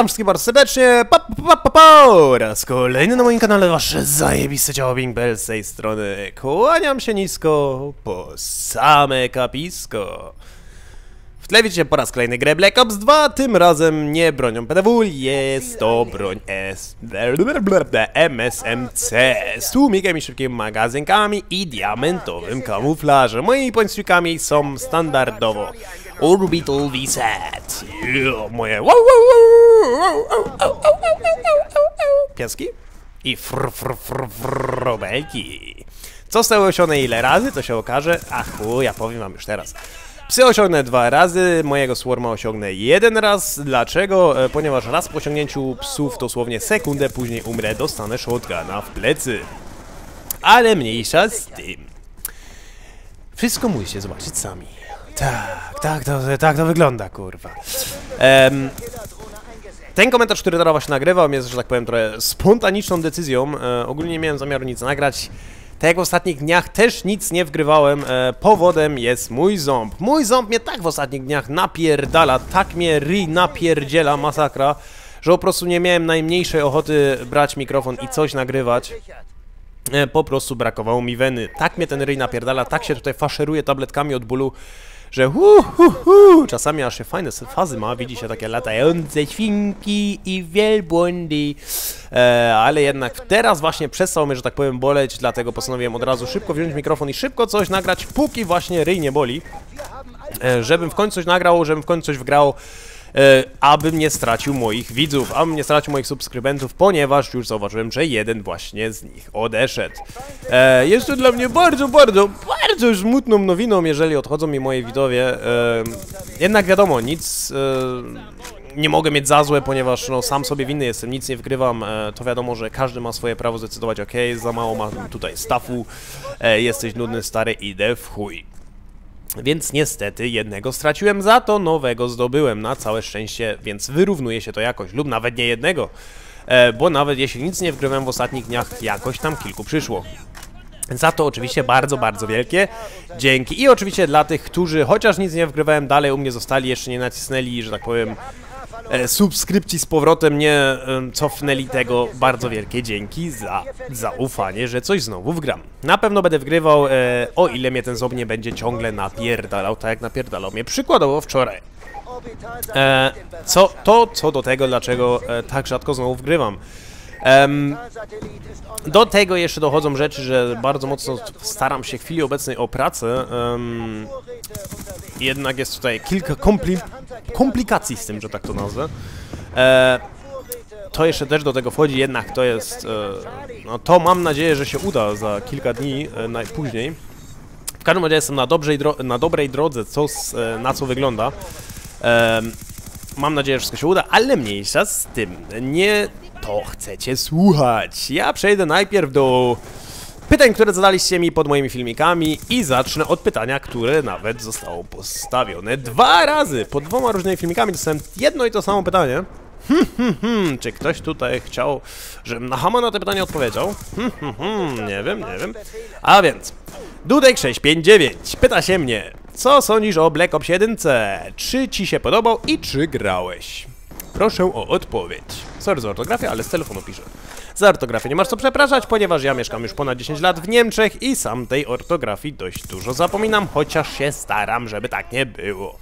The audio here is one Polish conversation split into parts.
Witam wszystkich bardzo serdecznie, pa, pa, pa, pa, pa, raz kolejny na moim kanale wasze zajebiste ciało Bing Bell z tej strony. Kłaniam się nisko, po same kapisko. W tle widzicie po raz kolejny grę Black Ops 2, tym razem nie bronią PDW, jest to broń S... MSMC z tłumikiem i szybkimi magazynkami i diamentowym kamuflażem. Moimi pończykami są standardowo Orbital V-Set, yeah, moje wow, wow, wow, pieski i fr, fr, fr, fr. Co zostało osiągnięte ile razy, to się okaże. Ach, chuj, ja powiem wam już teraz. Psy osiągnę dwa razy, mojego swarma osiągnę jeden raz. Dlaczego? E, Ponieważ raz po osiągnięciu psów dosłownie sekundę później umrę, dostanę shotguna w plecy. Ale mniejsza z tym. Wszystko musicie zobaczyć sami. Tak, tak to, tak to wygląda, kurwa. Em, ten komentarz, który teraz właśnie nagrywam, jest, że tak powiem, trochę spontaniczną decyzją. E, ogólnie nie miałem zamiaru nic nagrać. Tak jak w ostatnich dniach też nic nie wgrywałem. E, powodem jest mój ząb. Mój ząb mnie tak w ostatnich dniach napierdala, tak mnie ryj napierdziela, masakra, że po prostu nie miałem najmniejszej ochoty brać mikrofon i coś nagrywać. E, po prostu brakowało mi weny. Tak mnie ten ryj napierdala, tak się tutaj faszeruje tabletkami od bólu, że hu, hu, hu. Czasami aż się fajne fazy ma, widzi się takie latające świnki i wielbłądy. E, ale jednak teraz właśnie przestał mnie, że tak powiem, boleć, dlatego postanowiłem od razu szybko wziąć mikrofon i szybko coś nagrać, póki właśnie ryj nie boli. E, żebym w końcu coś nagrał, żebym w końcu coś wgrał. E, abym nie stracił moich widzów, abym nie stracił moich subskrybentów, ponieważ już zauważyłem, że jeden właśnie z nich odeszedł. E, jest to dla mnie bardzo, bardzo, bardzo smutną nowiną, jeżeli odchodzą mi moi widzowie. E, jednak wiadomo, nic nie mogę mieć za złe, ponieważ no, sam sobie winny jestem, nic nie wgrywam, e, to wiadomo, że każdy ma swoje prawo zdecydować, ok, za mało mam tutaj stafu, e, jesteś nudny, stary, idę w chuj. Więc niestety jednego straciłem, za to nowego zdobyłem na całe szczęście, więc wyrównuje się to jakoś, lub nawet nie jednego. E, bo nawet jeśli nic nie wgrywałem w ostatnich dniach, jakoś tam kilku przyszło. Za to oczywiście bardzo, bardzo wielkie dzięki. I oczywiście dla tych, którzy chociaż nic nie wgrywałem, dalej u mnie zostali, jeszcze nie nacisnęli, że tak powiem, subskrypcji z powrotem, nie e, cofnęli tego, bardzo wielkie dzięki za zaufanie, że coś znowu wgram. Na pewno będę wgrywał, e, o ile mnie ten zob nie będzie ciągle napierdalał, tak jak napierdalał mnie przykładowo wczoraj. E, co, to co do tego, dlaczego e, tak rzadko znowu wgrywam. Do tego jeszcze dochodzą rzeczy, że bardzo mocno staram się w chwili obecnej o pracę. jednak jest tutaj kilka kompli komplikacji z tym, że tak to nazwę. E, to jeszcze też do tego wchodzi, jednak to jest... E, no to mam nadzieję, że się uda za kilka dni e, najpóźniej. W każdym razie jestem na, dobrej na dobrej drodze, co z, na co wygląda. Mam nadzieję, że wszystko się uda, ale mniejsza z tym. Nie to chcecie słuchać. Ja przejdę najpierw do pytań, które zadaliście mi pod moimi filmikami i zacznę od pytania, które nawet zostało postawione dwa razy. Pod dwoma różnymi filmikami dostałem jedno i to samo pytanie. Hmm, hmm, hmm, czy ktoś tutaj chciał, żebym na Hama na te pytanie odpowiedział? Hmm, hmm, hmm, nie wiem, nie wiem. A więc, Dudek659 pyta się mnie, co sądzisz o Black Ops 1? Czy ci się podobał i czy grałeś? Proszę o odpowiedź. Sorry za ortografię, ale z telefonu piszę. Za ortografię nie masz co przepraszać, ponieważ ja mieszkam już ponad 10 lat w Niemczech i sam tej ortografii dość dużo zapominam, chociaż się staram, żeby tak nie było.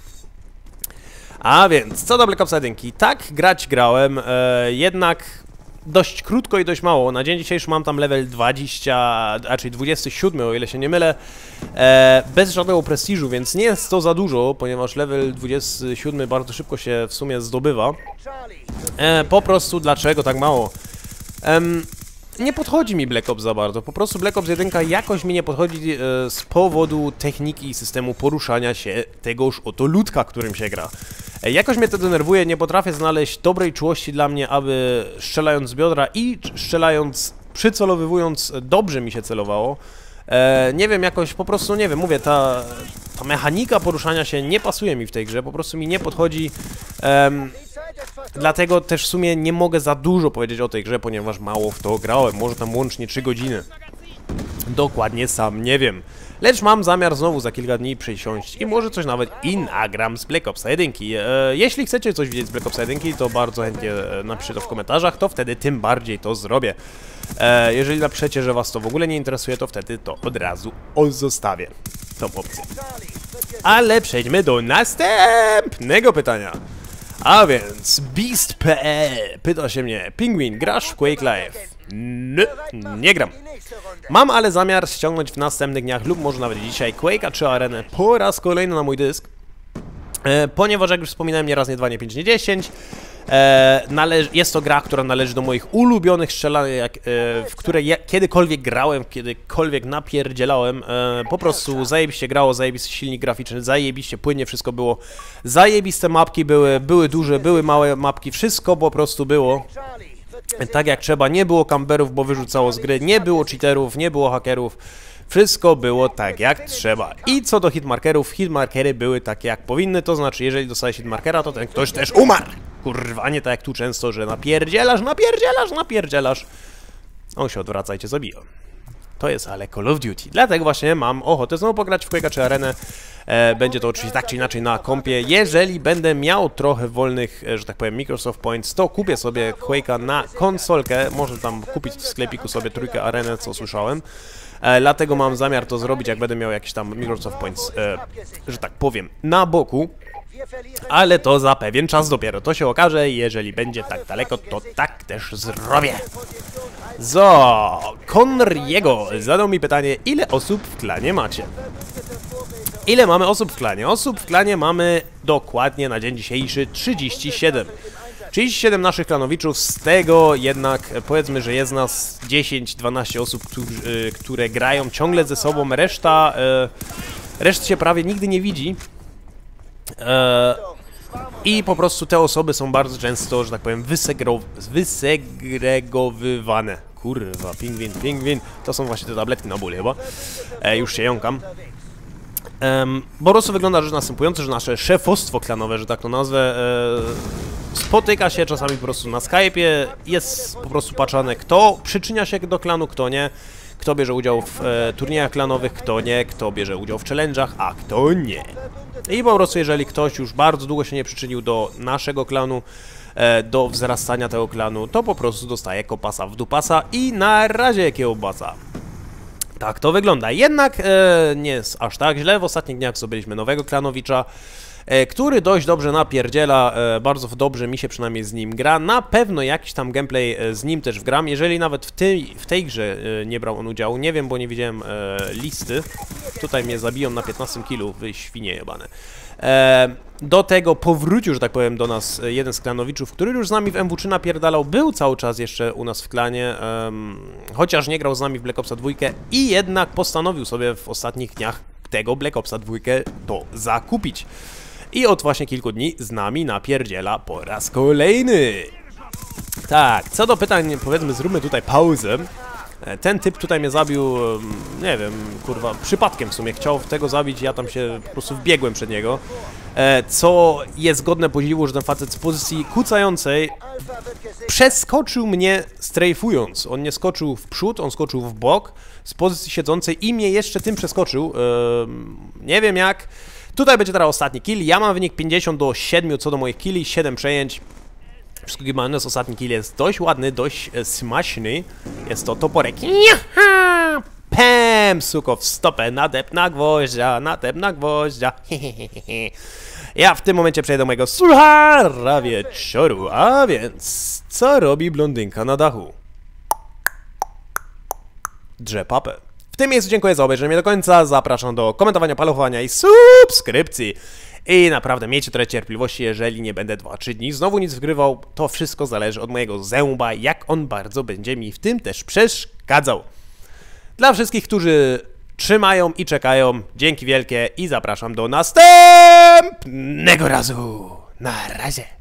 A więc, co do Black Ops 1, tak, grać grałem, e, jednak dość krótko i dość mało. Na dzień dzisiejszy mam tam level 20, raczej 27, o ile się nie mylę, e, bez żadnego prestiżu, więc nie jest to za dużo, ponieważ level 27 bardzo szybko się w sumie zdobywa. E, po prostu dlaczego tak mało? Em, nie podchodzi mi Black Ops za bardzo. Po prostu Black Ops 1 jakoś mi nie podchodzi e, z powodu techniki i systemu poruszania się tegoż oto ludka, którym się gra. E, jakoś mnie to denerwuje, nie potrafię znaleźć dobrej czułości dla mnie, aby strzelając z biodra i strzelając, przycelowywując, dobrze mi się celowało. E, nie wiem, jakoś po prostu, nie wiem, mówię, ta, ta mechanika poruszania się nie pasuje mi w tej grze, po prostu mi nie podchodzi. Em, Dlatego też w sumie nie mogę za dużo powiedzieć o tej grze, ponieważ mało w to grałem. Może tam łącznie 3 godziny. Dokładnie sam nie wiem. Lecz mam zamiar znowu za kilka dni przysiąść i może coś nawet i nagram z Black Ops 1. E, jeśli chcecie coś widzieć z Black Ops 1, to bardzo chętnie e, napiszcie to w komentarzach, to wtedy tym bardziej to zrobię. E, jeżeli napiszecie, że was to w ogóle nie interesuje, to wtedy to od razu zostawię tą opcję. Ale przejdźmy do następnego pytania. A więc Beast.pl pyta się mnie, Pingwin, grasz w Quake Live? Nie, nie gram. Mam ale zamiar ściągnąć w następnych dniach lub może nawet dzisiaj Quake'a czy Arenę po raz kolejny na mój dysk. E, ponieważ jak już wspominałem nie raz, nie dwa, nie pięć, nie dziesięć jest to gra, która należy do moich ulubionych strzelanek, e, w które ja kiedykolwiek grałem, kiedykolwiek napierdzielałem. E, po prostu zajebiście grało, zajebisty silnik graficzny, zajebiście płynnie wszystko było. Zajebiste mapki były, były duże, były małe mapki, wszystko po prostu było tak jak trzeba. Nie było camberów, bo wyrzucało z gry, nie było cheaterów, nie było hakerów. Wszystko było tak jak trzeba. I co do hitmarkerów, hitmarkery były takie jak powinny, to znaczy jeżeli dostałeś hitmarkera, to ten ktoś też umarł. Kurwa, nie tak jak tu często, że napierdzielasz, napierdzielasz, napierdzielasz. On się odwraca i cię zabija. To jest ale Call of Duty. Dlatego właśnie mam ochotę znowu pograć w Quake'a czy Arenę. E, będzie to oczywiście tak czy inaczej na kompie. Jeżeli będę miał trochę wolnych, e, że tak powiem, Microsoft Points, to kupię sobie Quake'a na konsolkę. Może tam kupić w sklepiku sobie trójkę Arenę, co słyszałem. E, dlatego mam zamiar to zrobić, jak będę miał jakiś tam Microsoft Points, e, że tak powiem, na boku. Ale to za pewien czas dopiero. To się okaże jeżeli będzie tak daleko, to tak też zrobię. Zo, Conriego zadał mi pytanie, ile osób w klanie macie? Ile mamy osób w klanie? Osób w klanie mamy dokładnie na dzień dzisiejszy 37. 37 naszych klanowiczów, z tego jednak powiedzmy, że jest nas 10-12 osób, którzy, które grają ciągle ze sobą, reszta, e, reszta się prawie nigdy nie widzi. E, I po prostu te osoby są bardzo często, że tak powiem, wysegregowywane. Kurwa, pingwin, pingwin. To są właśnie te tabletki na ból chyba. E, już się jąkam. Um, po prostu wygląda rzecz następująco, że nasze szefostwo klanowe, że tak to nazwę, e, spotyka się czasami po prostu na Skype'ie, jest po prostu patrzane, kto przyczynia się do klanu, kto nie, kto bierze udział w e, turniejach klanowych, kto nie, kto bierze udział w challenge'ach, a kto nie. I po prostu jeżeli ktoś już bardzo długo się nie przyczynił do naszego klanu, e, do wzrastania tego klanu, to po prostu dostaje kopasa w dupasa i na razie kiełbasa. Tak to wygląda. Jednak e, nie jest aż tak źle. W ostatnich dniach zdobyliśmy nowego klanowicza, który dość dobrze napierdziela, e, bardzo dobrze mi się przynajmniej z nim gra. Na pewno jakiś tam gameplay e, z nim też wgram, jeżeli nawet w tej, w tej grze e, nie brał on udziału. Nie wiem, bo nie widziałem e, listy. Tutaj mnie zabiją na 15 kg, wy świnie jebane. E, do tego powrócił, że tak powiem, do nas e, jeden z klanowiczów, który już z nami w MW3 napierdalał, był cały czas jeszcze u nas w klanie, um, chociaż nie grał z nami w Black Opsa 2 i jednak postanowił sobie w ostatnich dniach tego Black Opsa 2 to zakupić. I od właśnie kilku dni z nami napierdziela po raz kolejny. Tak, co do pytań, powiedzmy, zróbmy tutaj pauzę. E, ten typ tutaj mnie zabił, nie wiem, kurwa, przypadkiem w sumie. Chciał tego zabić, ja tam się po prostu wbiegłem przed niego. E, co jest godne podziwu, że ten facet z pozycji kucającej przeskoczył mnie strajfując. On nie skoczył w przód, on skoczył w bok z pozycji siedzącej i mnie jeszcze tym przeskoczył. Nie wiem jak. Tutaj będzie teraz ostatni kill. Ja mam wynik 50 do 7 co do moich killi, 7 przejęć. Przysługiwany z ostatni kill jest dość ładny, dość e, smaczny. Jest to toporek. Jaha! Pem, suko, w stopę, nadep na gwoździa, nadep na gwoździa. Ja w tym momencie przejdę do mojego suchara wieczoru, a więc co robi blondynka na dachu? Drze papę. Tym miejscu dziękuję za obejrzenie do końca, zapraszam do komentowania, palowania i subskrypcji. I naprawdę miejcie trochę cierpliwości, jeżeli nie będę 2-3 dni znowu nic wgrywał, to wszystko zależy od mojego zęba, jak on bardzo będzie mi w tym też przeszkadzał. Dla wszystkich, którzy trzymają i czekają, dzięki wielkie i zapraszam do następnego razu. Na razie.